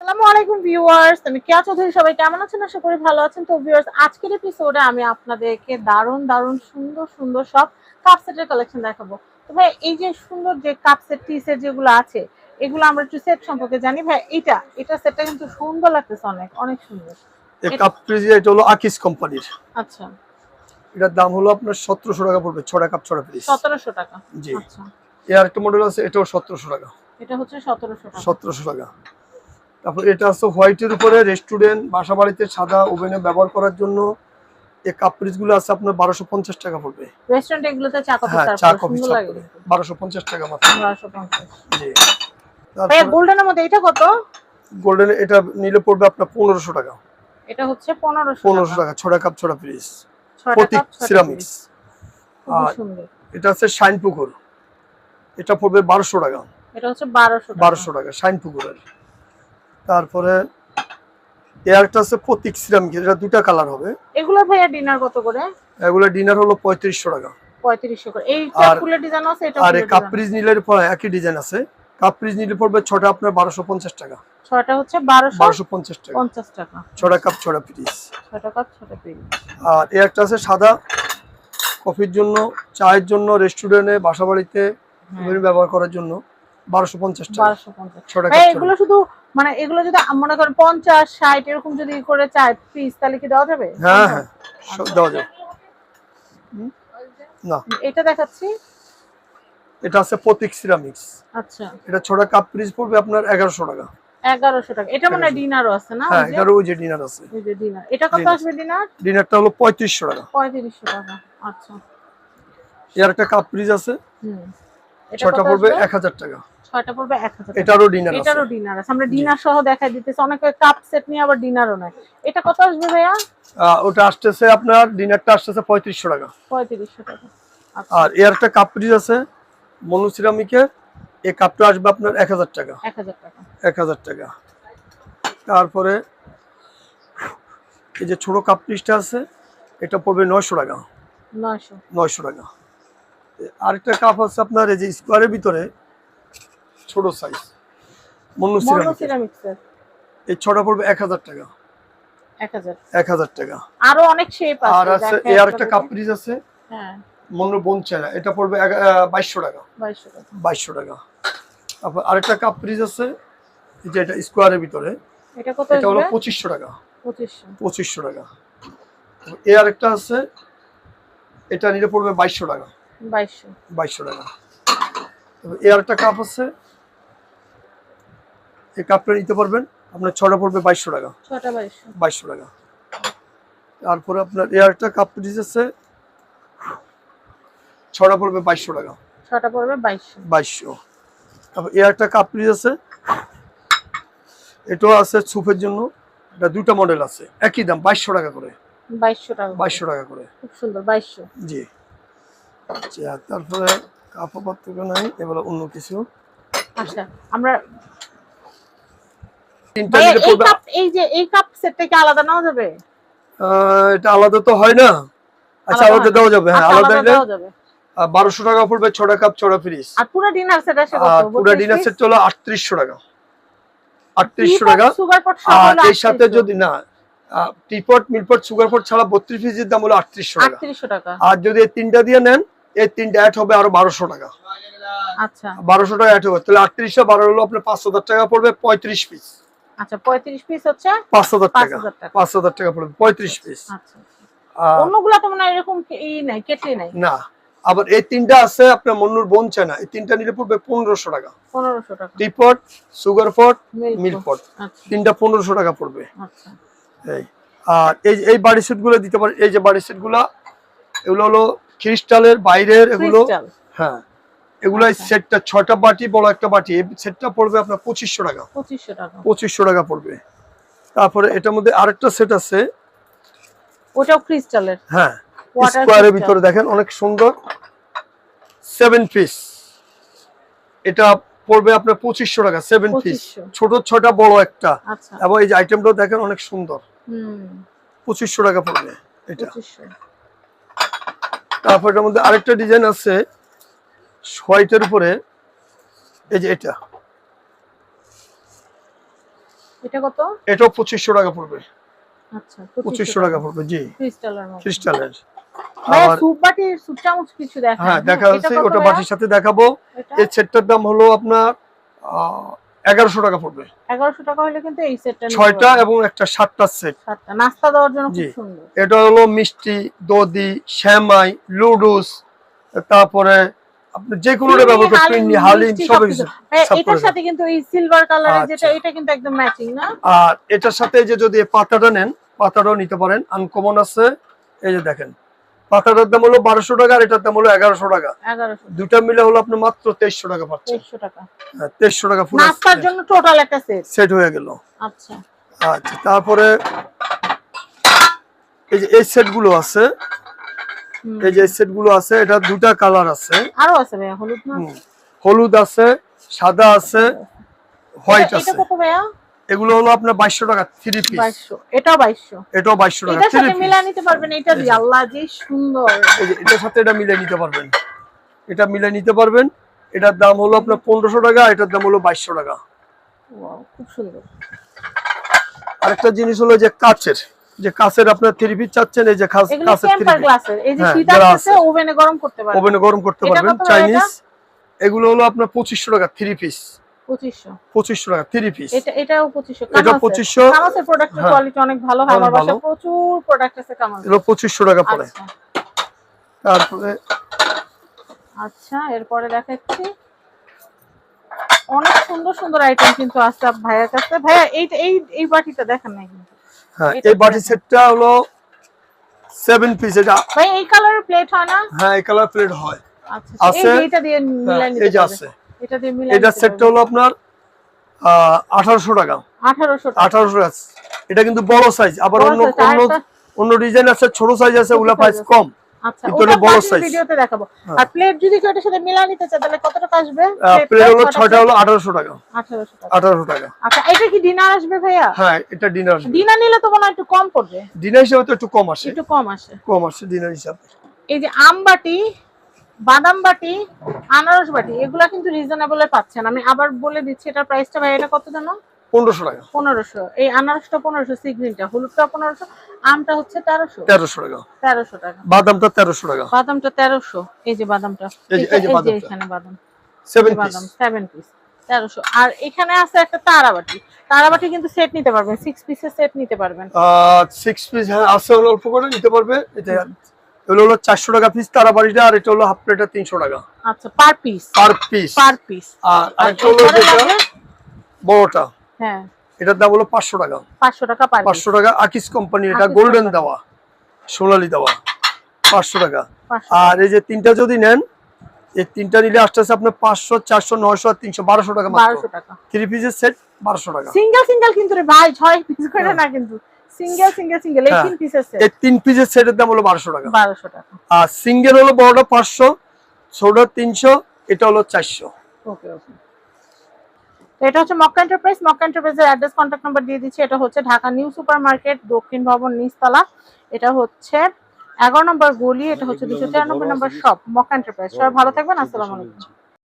আসসালামু আলাইকুম ভিউয়ার্স আমি কেয়া চৌধুরী সবাই কেমন আছেন? আশা করি ভালো আছেন। তো ভিউয়ার্স আজকের এপিসোডে আমি আপনাদেরকে দারুণ দারুণ সুন্দর সুন্দর সব কাপ সেটের কালেকশন দেখাবো। তো ভাই এই যে সুন্দর যে কাপ সেট টি সেট যেগুলো আছে এগুলো আমরা একটু সেট সম্পর্কে জানি। ভাই এটা এটা সেটটা কিন্তু সুন্দর লাগতেছে অনেক অনেক সুন্দর। এই কাপ ফ্রিজ এটা হলো আকিস কোম্পানির আচ্ছা। এটার দাম হলো আপনার টাকা পড়বে ছটা কাপ পিস টাকা। জি। আচ্ছা। এর আরেকটা মডেল আছে এটাও টাকা। এটা হচ্ছে টাকা। তারপর এটা আছে হোয়াইটের উপরে রেস্টুরেন্ট বাসা বাড়িতে সাদা ওভেনে ব্যবহার করার জন্য। এই কাপ ফ্রিজগুলো আছে আপনার বারোশো পঞ্চাশ টাকা পড়বে। রেস্টুরেন্ট এগুলোতে চা কফি হ্যাঁ সার্ভ চা কফি সুন্দর লাগে বারোশো পঞ্চাশ টাকা মাত্র। বারোশো পঞ্চাশ। জি। ভাইয়া গোল্ডেনের মধ্যে এটা কত? গোল্ডেন এটা নিলে পড়বে আপনার পনেরোশো টাকা। এটা হচ্ছে পনেরোশো পনেরোশো টাকা ছটা কাপ ছটা পিস প্রতীক সিরামিক্স আর এটা আছে শাইন পুকুর। এটা পড়বে বারোশো টাকা। এটা হচ্ছে বারোশো বারোশো টাকা শাইন পুকুরের। তারপরে এয়ারটা আছে প্রতীক সিরামিক এটা দুটা কালার হবে। এগুলো ভাইয়া ডিনার কত করে? এগুলো ডিনার হলো পঁয়ত্রিশশো টাকা। পঁয়ত্রিশশো করে। এই ফুলের ডিজাইন আছে এটা আর এই ফুলের কাপ design। ফ্রিজ নিলে পরে একই ডিজাইন আছে। কাপ ফ্রিজ নিলে পড়বে ছটা আপনার বারোশো পঞ্চাশ টাকা। ছয়টা হচ্ছে বারোশো বারোশো পঞ্চাশ টাকা। পঞ্চাশ টাকা। ছটা কাপ ছটা ফ্রিজ ছয়টা কাপ ছটা পিস আর একটা আছে সাদা। কফির জন্য চায়ের জন্য রেস্টুরেন্টে বাসা বাড়িতে ওভেনে ব্যবহার করার জন্য। বারোশো পঞ্চাশ টাকা। কাপ এগুলো শুধু মানে এগুলো যদি মনে করেন পঞ্চাশ ষাট এরকম যদি করে চায় পিস তাহলে কি দেওয়া যাবে? হ্যাঁ হ্যাঁ দেওয়া যাবে। না। এটা দেখাচ্ছি। এটা আছে প্রতীক সিরামিক্স। আচ্ছা। এটা ছটা কাপ ফ্রিজ পড়বে আপনার এগারোশো টাকা। এগারোশো টাকা। এটা মানে ডিনারও আছে না? হ্যাঁ ওই যে? এটারও ওই যে ডিনার আছে। ওই যে ডিনার। এটা কত আসবে ডিনার? ডিনারটা হলো পঁয়ত্রিশশো টাকা। পঁয়ত্রিশশো টাকা। আচ্ছা। এর একটা কাপ ফ্রিজ আছে। হুম। ছটা পড়বে আসবে? এক হাজার টাকা। ছয়টা পড়বে এক হাজার টাকা। এটারও ডিনার আছে। এটারও ডিনার আছে। আমরা ডিনার সহ দেখাই দিতেছি। অনেকে কাপ সেট নিয়ে আবার ডিনারও নেয়। এটা কত আসবে ভাইয়া? ওটা আসতেছে আপনার ডিনারটা আসতেছে পঁয়ত্রিশশো টাকা। টাকা। আচ্ছা। আর এর একটা কাপ ফ্রিজ আছে এই কাপটা আসবে আপনার এক হাজার টাকা। এক হাজার টাকা। তারপরে এই যে ছোট কাপ ফ্রিজটা আছে এটা পড়বে নয়শো টাকা। নয়শো। নয়শো টাকা। আরেকটা কাপ আছে আপনার এই যে স্কোয়ারের ভিতরে ছোট সাইজ মনু সিরামিক এই ছটা পড়বে এক হাজার টাকা। এক হাজার। টাকা। আরও অনেক শেপ আছে আর আছে দেখেন এ আরেকটা কাপ। ফ্রিজ আছে। হ্যাঁ। মনু বোন চায়না এটা পড়বে বাইশশো টাকা। বাইশশো টাকা। বাইশশো টাকা। তারপর আরেকটা কাপ ফ্রিজ আছে এই যে এটা স্কোয়ারের ভিতরে। এটা কত এটা হলো আসবে? পঁচিশশো টাকা। পঁচিশশো। পঁচিশশো টাকা। এ আরেকটা আছে এটা নিলে পড়বে বাইশশো টাকা। বাইশশো। বাইশশো টাকা। তারপর এ আরেকটা কাপ আছে। এই কাপটা নিতে পারবেন। আপনার ছটা পড়বে বাইশশো টাকা। ছটা বাইশশো। বাইশশো টাকা। তারপরে আপনার একটা কাপ আছে। ছটা পড়বে বাইশশো টাকা। ছটা পড়বে বাইশশো। বাইশশো। তারপর একটা কাপ আছে। এটাও আছে সুপের জন্য। এটা দুটো মডেল আছে। একই দাম বাইশশো টাকা করে। বাইশশো টাকা বাইশশো টাকা করে। খুব সুন্দর বাইশশো। জি। আচ্ছা তারপরে কাপড় পাত্র নাই এবার অন্য কিছু। আচ্ছা আমরা তিনটা ভাইয়া, নিলে এই পড়বে কাপ এই যে এই কাপ সেটটা কি আলাদা নেওয়া যাবে? এটা আলাদা তো হয় না। আচ্ছা আলাদা আলাদা হয় না। দেওয়া যাবে হ্যাঁ আচ্ছা, আলাদা আলাদা দেওয়া যাবে। বারোশো টাকা পড়বে ছটা কাপ ফ্রিজ আর পুরো ডিনার সেট আসে আর পুরো ডিনার সেট হলো আটত্রিশশো টাকা। আটত্রিশশো টাকা। সুগার পট আর এর সাথে যদি না টিপট মিলপট সুগার পট ছাড়া বত্রিশ পিসের দাম হলো আটত্রিশশো টাকা। আটত্রিশশো টাকা। আর যদি এই তিনটা দিয়ে নেন এই তিনটা অ্যাড হবে আরও বারোশো টাকা। আচ্ছা। বারোশো টাকা অ্যাড হবে। তাহলে আটত্রিশশো বারো হলো আপনার পাঁচ হাজার টাকা পড়বে পঁয়ত্রিশ পিস আচ্ছা পঁয়ত্রিশ পিস হচ্ছে পাঁচ হাজার টাকা। হাজার পাঁচ হাজার টাকা পড়বে পঁয়ত্রিশ পিস আচ্ছা। অন্যগুলা তো মনে হয় এরকম ই নাই কেটে নাই। না আবার এই তিনটা আছে আপনার মন্নুর বোন চায় না। এই তিনটা নিলে পড়বে পনেরোশো টাকা। পনেরোশো টাকা। Teapot sugar pot milk pot আচ্ছা। তিনটা পনেরোশো টাকা পড়বে। আচ্ছা। এই। আর এই এই বাড়ি সেটগুলো দিতে পারে এই যে বাড়ি সেটগুলা এগুলো হলো ক্রিস্টালের বাইরের এগুলো হ্যাঁ এগুলো আচ্ছা। সেটটা ছয়টা বাটি বড় একটা বাটি সেটটা পড়বে আপনার পঁচিশশো টাকা। পঁচিশশো টাকা। পঁচিশশো টাকা পড়বে। তারপরে এটার মধ্যে আরেকটা সেট আছে। ওটাও ক্রিস্টালের। হ্যাঁ স্কোয়ারের ভিতরে দেখেন অনেক সুন্দর। সেভেন পিস এটা পড়বে আপনার পঁচিশশো টাকা সেভেন পিস ছোট ছটা বড় একটা। আচ্ছা। এবং এই যে আইটেমটাও দেখেন অনেক সুন্দর। হুম। পঁচিশশো টাকা পড়বে এটা। তারপর এটার মধ্যে আরেকটা ডিজাইন আছে হোয়াইটের উপরে। এই যে এটা। এটা কত? পঁচিশশো টাকা পড়বে। আচ্ছা পঁচিশশো টাকা। পড়বে জি। ক্রিস্টালের ক্রিস্টালের। কিছু দেখা হ্যাঁ দেখা ওটা বাটির সাথে দেখাবো। এটা? এই সেটটার দাম হলো আপনার এগারোশো টাকা পড়বে। 1100 টাকা হলে কিন্তু এই সেটটা ছয়টা এবং একটা সাতটা সেট সাতটা। নাস্তা দেওয়ার জন্য খুব সুন্দর। এটা হলো মিষ্টি দধি শ্যামাই লুডুস তারপরে আপনি যে কোনোটা ব্যবহার করতে পিন্নি হালিম সব কিছু এটার সাথে কিন্তু এই সিলভার কালারের যেটা আচ্ছা। এটা কিন্তু একদম ম্যাচিং না? আর এটার সাথে যে যদি পাতাটা নেন পাতাটাও নিতে পারেন। আনকমন আছে। এই যে দেখেন। পাতাটার দাম হলো বারোশো টাকা আর এটার দাম হলো এগারোশো টাকা। দুটা মিলে হলো আপনি মাত্র তেইশশো টাকা পাচ্ছেন। তেইশশো টাকা। টাকা নাস্তার জন্য টোটাল একটা সেট সেট হয়ে গেল। আচ্ছা। আচ্ছা তারপরে এই যে এই সেটগুলো আছে এই যে সেটগুলো আছে এটা দুটা কালার আছে। আরও আছে ভাইয়া হলুদ না? হলুদ আছে সাদা আছে হোয়াইট আছে এটা কত ভাইয়া? এগুলো হলো আপনার বাইশশো টাকা থ্রি পিস বাইশশো। এটাও বাইশশো। এটাও বাইশশো টাকা এটার থ্রি সাথে মিলা নিতে পারবেন এটা যে। আল্লাহ যে সুন্দর। এটার সাথে এটা মিলে নিতে পারবেন। এটা মিলে নিতে পারবেন। এটার দাম হলো আপনার পনেরোশো টাকা এটার দাম হলো বাইশশো টাকা। Wow, খুব সুন্দর। আরেকটা জিনিস হলো যে কাচের। যে কাচের আপনার থ্রি পিস চাচ্ছেন এই যে এই যে শীত আসছে ওভেনে গরম করতে পারবেন। ওভেনে গরম করতে পারবেন। চাইনিজ এগুলো হলো আপনার পঁচিশশো টাকা থ্রি পিস পঁচিশশো। পঁচিশশো টাকা থ্রি পিস এটা এটাও পঁচিশশো। এটা পঁচিশশো। কামাসের প্রোডাক্টের হ্যাঁ। কোয়ালিটি অনেক ভালো হয় আমার বাসায় প্রচুর প্রোডাক্ট আছে কামাস এগুলো পঁচিশশো টাকা পড়ে। আচ্ছা। তারপরে আচ্ছা এরপরে দেখাচ্ছি। অনেক সুন্দর সুন্দর আইটেম কিন্তু আছে ভাইয়ের কাছে। ভাইয়া এই এই এই বাটিটা দেখেন না কিন্তু। হ্যাঁ এই বাটি সেটটা হলো সেভেন পিস এটা ভাই এই কালারের প্লেট হয় না? হ্যাঁ এই কালার প্লেট হয়। আচ্ছা এই আছে। যে এটা দিয়ে মিলাই হ্যাঁ, নিতে এই যে আছে। এটা সেটটা হলো আপনার আঠারোশো টাকা। 1800 আঠারোশো টাকা এটা কিন্তু বড় সাইজ আবার অন্য অন্য অন্য ডিজাইন আছে ছোট সাইজ আছে ওগুলা প্রাইস কম। আচ্ছা কিন্তু এটা বড় বাকির ভিডিওতে দেখাবো। আর প্লেট যদি কেউ এটার সাথে মিলাই নিতে চায় তাহলে কত টাকা আসবে? প্লেট হলো ছয়টা হলো আঠারোশো টাকা। 1800 টাকা। আঠারোশো টাকা। আচ্ছা এটা কি ডিনার আসবে ভাইয়া? হ্যাঁ এটা ডিনার ডিনার নিলে তো মনে একটু কম পড়বে। ডিনার হিসাবে তো একটু কম আসে। একটু কম আসে। কম আসে ডিনার হিসাবে। এই যে আম বাটি বাদাম বাটি আনারস বাটি এগুলা কিন্তু রিজনেবল পাচ্ছেন। আমি আবার বলে দিচ্ছি এটার প্রাইসটা ভাই এটা কত জানো? পনেরোশো টাকা। পনেরোশো। এই আনারসটা পনেরোশো সি গ্রিনটা হলুদটা পনেরোশো আমটা হচ্ছে তেরোশো। তেরোশো টাকা। তেরোশো টাকা। বাদামটা তেরোশো টাকা। বাদামটা তেরোশো। এই যে বাদামটা এই যে-। এখানে বাদাম। বাদাম সেভেন পিস তেরোশো। আর এখানে আছে একটা তারাবাটি। তারাবাটি কিন্তু সেট নিতে পারবেন সিক্স পিসের সেট নিতে পারবেন। সিক্স পিস হ্যাঁ আছে অল্প করে নিতে পারবে। এটা এগুলো হলো চারশো টাকা পিস তারা বাড়িটা আর এটা হলো হাফ প্লেটটা তিনশো টাকা। আচ্ছা per piece per piece per piece আর আর হলো যেটা বড়টা। হ্যাঁ। এটার দাম হলো পাঁচশো টাকা। পাঁচশো টাকা পাঁচশো টাকা আকিস কোম্পানি এটা গোল্ডেন। দেওয়া সোনালি দেওয়া পাঁচশো টাকা। আর এই যে তিনটা যদি নেন এই তিনটা নিলে আসতে আসতে আপনার পাঁচশো চারশো নয়শো আর তিনশো বারোশো টাকা বারোশো টাকা। থ্রি পিসের সেট বারোশো টাকা। সিঙ্গেল সিঙ্গেল কিন্তু রে ভাই ছয় পিস করে না কিন্তু। সিঙ্গেল সিঙ্গেল সিঙ্গেল এই। তিন পিসের সেট এই তিন পিসের সেটের দাম হলো বারোশো টাকা। বারোশো টাকা। আর সিঙ্গেল হলো বড়টা পাঁচশো ছোটটা তিনশো এটা হলো চারশো। ওকে ওকে। এটা হচ্ছে মক্কা এন্টারপ্রাইজ মক্কা এন্টারপ্রাইজের অ্যাড্রেস কন্ট্যাক্ট নাম্বার দিয়ে দিচ্ছি। এটা হচ্ছে ঢাকা নিউ সুপার মার্কেট দক্ষিণ ভবন নিচতলা। এটা হচ্ছে এগারো নম্বর গলি এটা হচ্ছে দুশো চার number number shop Makka enterprise সবাই ভালো থাকবেন। আসসালামু আলাইকুম।